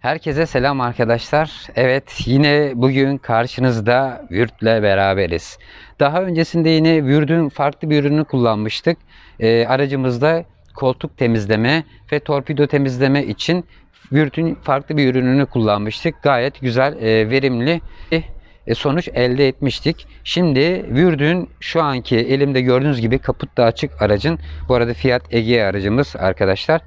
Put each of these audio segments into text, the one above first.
Herkese selam arkadaşlar. Evet yine bugün karşınızda Vürt'le beraberiz. Daha öncesinde yine Vürt'ün farklı bir ürünü kullanmıştık. Ee, aracımızda koltuk temizleme ve torpido temizleme için Vürt'ün farklı bir ürününü kullanmıştık. Gayet güzel, e, verimli e, sonuç elde etmiştik. Şimdi Vürt'ün şu anki elimde gördüğünüz gibi kaput da açık aracın. Bu arada Fiat Egea aracımız arkadaşlar.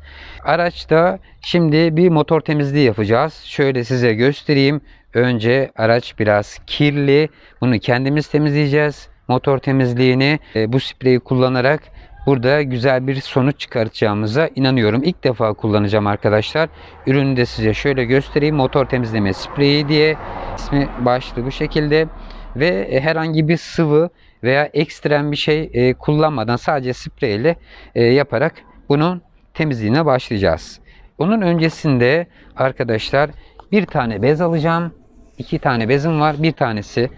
Araçta şimdi bir motor temizliği yapacağız. Şöyle size göstereyim. Önce araç biraz kirli. Bunu kendimiz temizleyeceğiz. Motor temizliğini e, bu spreyi kullanarak burada güzel bir sonuç çıkartacağımıza inanıyorum. İlk defa kullanacağım arkadaşlar. Ürünü de size şöyle göstereyim. Motor temizleme spreyi diye ismi başlığı bu şekilde ve e, herhangi bir sıvı veya ekstrem bir şey e, kullanmadan sadece spreyle e, yaparak bunun temizliğine başlayacağız. Onun öncesinde arkadaşlar bir tane bez alacağım. iki tane bezim var. Bir tanesi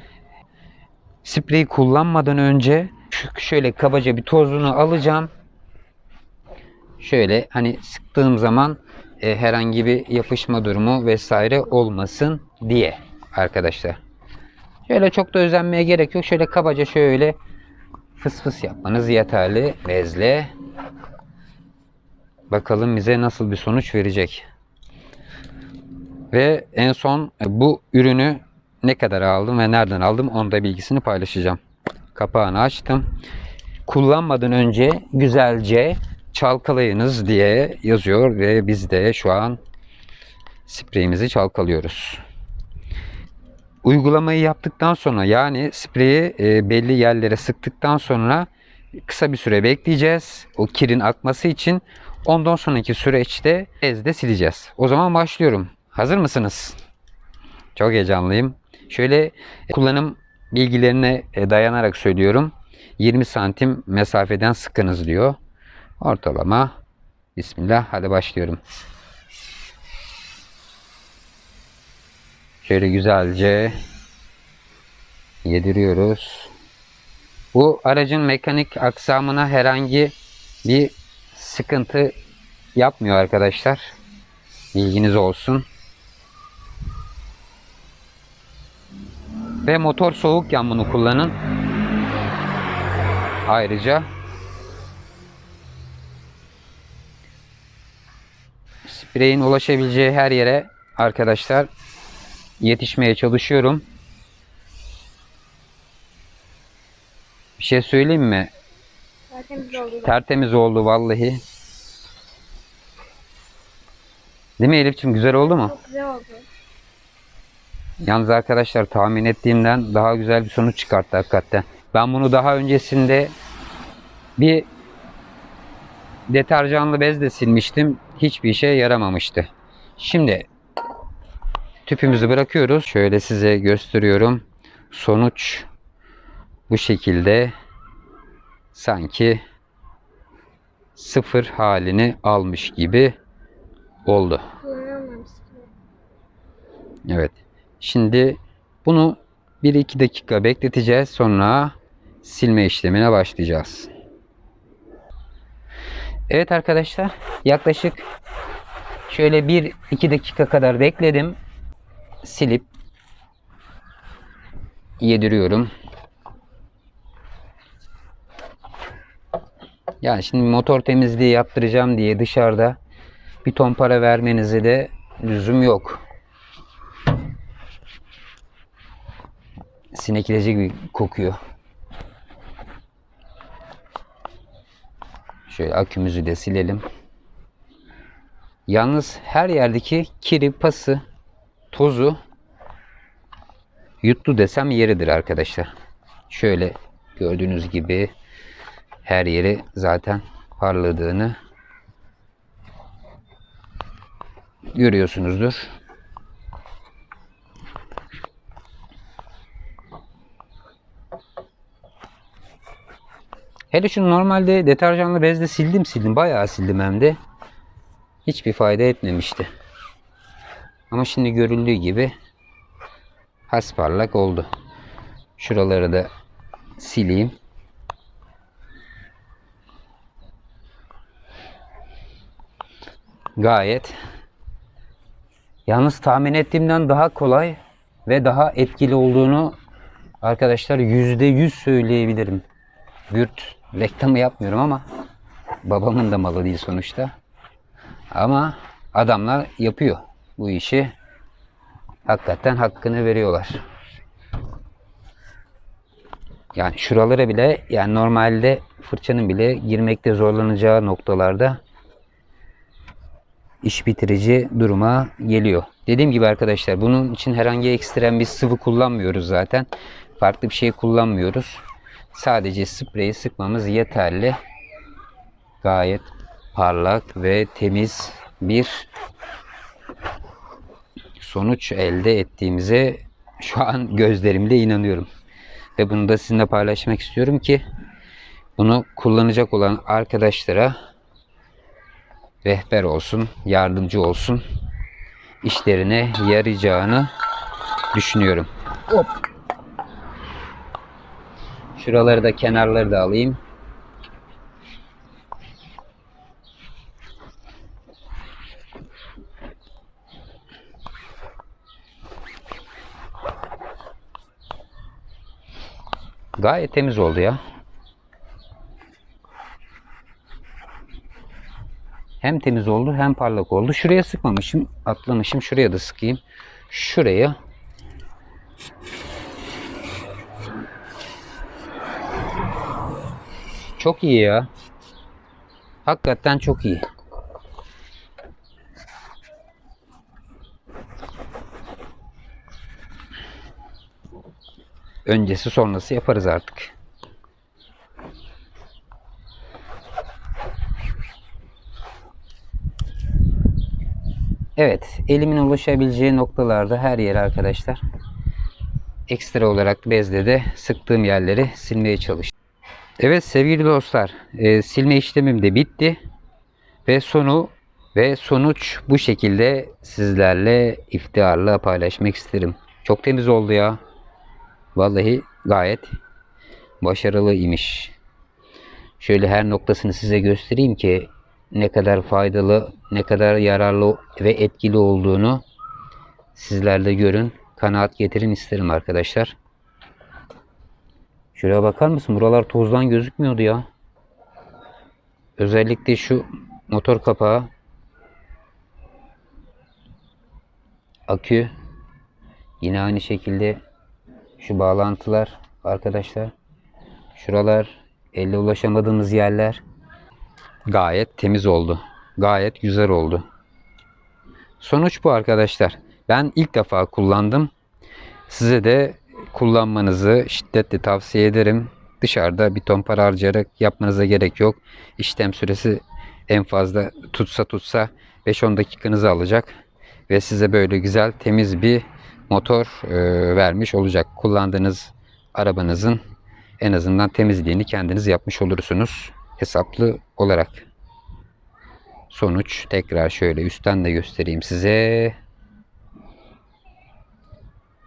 spreyi kullanmadan önce şöyle kabaca bir tozunu alacağım. Şöyle hani sıktığım zaman e, herhangi bir yapışma durumu vesaire olmasın diye arkadaşlar. Şöyle çok da özenmeye gerek yok. Şöyle kabaca şöyle fıs fıs yapmanız yeterli bezle. Bakalım bize nasıl bir sonuç verecek. Ve en son e, bu ürünü ne kadar aldım ve nereden aldım onu da bilgisini paylaşacağım. Kapağını açtım. Kullanmadan önce güzelce çalkalayınız diye yazıyor ve biz de şu an spreyimizi çalkalıyoruz. Uygulamayı yaptıktan sonra yani spreyi e, belli yerlere sıktıktan sonra kısa bir süre bekleyeceğiz. O kirin akması için. Ondan sonraki süreçte bezde sileceğiz. O zaman başlıyorum. Hazır mısınız? Çok heyecanlıyım. Şöyle kullanım bilgilerine e, dayanarak söylüyorum. 20 santim mesafeden sıkınız diyor. Ortalama. Bismillah. Hadi başlıyorum. Şöyle güzelce yediriyoruz. Bu aracın mekanik aksamına herhangi bir sıkıntı yapmıyor arkadaşlar. Bilginiz olsun. Ve motor soğukken bunu kullanın. Ayrıca spreyin ulaşabileceği her yere arkadaşlar yetişmeye çalışıyorum. Bir şey söyleyeyim mi? Tertemiz oldu. Tertemiz oldu vallahi. Değil mi Elif'ciğim? Güzel oldu mu? Çok güzel oldu. Yalnız arkadaşlar tahmin ettiğimden daha güzel bir sonuç çıkarttı hakikaten. Ben bunu daha öncesinde bir deterjanlı bezle silmiştim. Hiçbir işe yaramamıştı. Şimdi tüpümüzü bırakıyoruz. Şöyle size gösteriyorum. Sonuç bu şekilde sanki sıfır halini almış gibi oldu. Evet. Şimdi bunu 1-2 dakika bekleteceğiz. Sonra silme işlemine başlayacağız. Evet arkadaşlar. Yaklaşık şöyle 1-2 dakika kadar bekledim. Silip yediriyorum. Yani şimdi motor temizliği yaptıracağım diye dışarıda bir ton para vermenize de lüzum yok. Sinek ilacı gibi kokuyor. Şöyle akümüzü de silelim. Yalnız her yerdeki kiri, pası, tozu yuttu desem yeridir arkadaşlar. Şöyle gördüğünüz gibi her yeri zaten parladığını görüyorsunuzdur. Hele şunu normalde deterjanlı bezle sildim sildim. Bayağı sildim hem de. Hiçbir fayda etmemişti. Ama şimdi görüldüğü gibi hasparlak oldu. Şuraları da sileyim. Gayet Yalnız tahmin ettiğimden daha kolay ve daha etkili olduğunu arkadaşlar yüzde yüz söyleyebilirim. Gürt reklamı yapmıyorum ama babamın da malı değil sonuçta. Ama adamlar yapıyor bu işi. Hakikaten hakkını veriyorlar. Yani şuralara bile yani normalde fırçanın bile girmekte zorlanacağı noktalarda iş bitirici duruma geliyor. Dediğim gibi arkadaşlar bunun için herhangi ekstrem bir sıvı kullanmıyoruz zaten. Farklı bir şey kullanmıyoruz. Sadece spreyi sıkmamız yeterli. Gayet parlak ve temiz bir sonuç elde ettiğimize şu an gözlerimle inanıyorum. Ve bunu da sizinle paylaşmak istiyorum ki bunu kullanacak olan arkadaşlara rehber olsun, yardımcı olsun, işlerine yarayacağını düşünüyorum. Hop. Şuraları da kenarları da alayım. Gayet temiz oldu ya. Hem temiz oldu hem parlak oldu. Şuraya sıkmamışım. Atlamışım. Şuraya da sıkayım. Şuraya. Çok iyi ya. Hakikaten çok iyi. Öncesi sonrası yaparız artık. Evet, elimin ulaşabileceği noktalarda her yere arkadaşlar ekstra olarak bezle de sıktığım yerleri silmeye çalıştım. Evet sevgili dostlar, e, silme işlemim de bitti ve sonu ve sonuç bu şekilde sizlerle iftiharla paylaşmak isterim. Çok temiz oldu ya. Vallahi gayet başarılı imiş. Şöyle her noktasını size göstereyim ki ne kadar faydalı, ne kadar yararlı ve etkili olduğunu sizler de görün. Kanaat getirin isterim arkadaşlar. Şuraya bakar mısın? Buralar tozdan gözükmüyordu ya. Özellikle şu motor kapağı akü yine aynı şekilde şu bağlantılar arkadaşlar şuralar elle ulaşamadığımız yerler gayet temiz oldu. Gayet güzel oldu. Sonuç bu arkadaşlar. Ben ilk defa kullandım. Size de kullanmanızı şiddetle tavsiye ederim. Dışarıda bir ton para harcayarak yapmanıza gerek yok. İşlem süresi en fazla tutsa tutsa 5-10 dakikanızı alacak. Ve size böyle güzel temiz bir motor e, vermiş olacak. Kullandığınız arabanızın en azından temizliğini kendiniz yapmış olursunuz. Hesaplı olarak. Sonuç tekrar şöyle üstten de göstereyim size.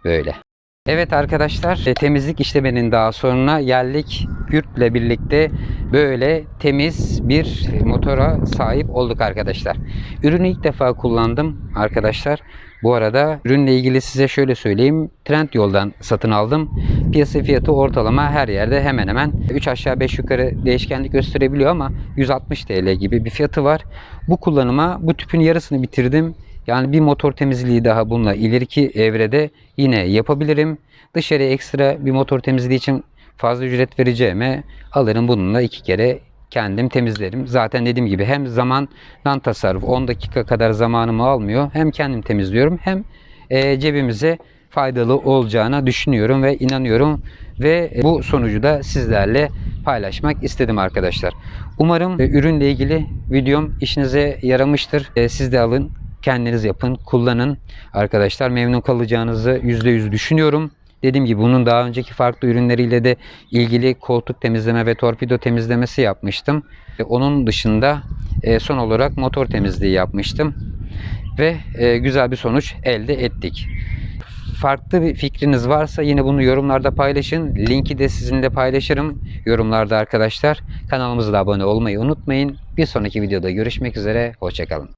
Böyle. Evet arkadaşlar e, temizlik işleminin daha sonuna geldik. Gürt'le birlikte böyle temiz bir motora sahip olduk arkadaşlar. Ürünü ilk defa kullandım arkadaşlar. Bu arada ürünle ilgili size şöyle söyleyeyim. Trend yoldan satın aldım. Piyasa fiyatı ortalama her yerde hemen hemen 3 aşağı 5 yukarı değişkenlik gösterebiliyor ama 160 TL gibi bir fiyatı var. Bu kullanıma bu tüpün yarısını bitirdim. Yani bir motor temizliği daha bununla ileriki evrede yine yapabilirim. Dışarıya ekstra bir motor temizliği için fazla ücret vereceğime alırım bununla iki kere kendim temizlerim. Zaten dediğim gibi hem zamandan tasarruf 10 dakika kadar zamanımı almıyor. Hem kendim temizliyorum hem e, cebimize faydalı olacağına düşünüyorum ve inanıyorum ve bu sonucu da sizlerle paylaşmak istedim arkadaşlar. Umarım e, ürünle ilgili videom işinize yaramıştır. E, siz de alın, kendiniz yapın, kullanın. Arkadaşlar memnun kalacağınızı %100 düşünüyorum. Dediğim gibi bunun daha önceki farklı ürünleriyle de ilgili koltuk temizleme ve torpido temizlemesi yapmıştım. Ve onun dışında e, son olarak motor temizliği yapmıştım. Ve e, güzel bir sonuç elde ettik. Farklı bir fikriniz varsa yine bunu yorumlarda paylaşın. Linki de sizinle paylaşırım yorumlarda arkadaşlar. Kanalımıza da abone olmayı unutmayın. Bir sonraki videoda görüşmek üzere. Hoşçakalın.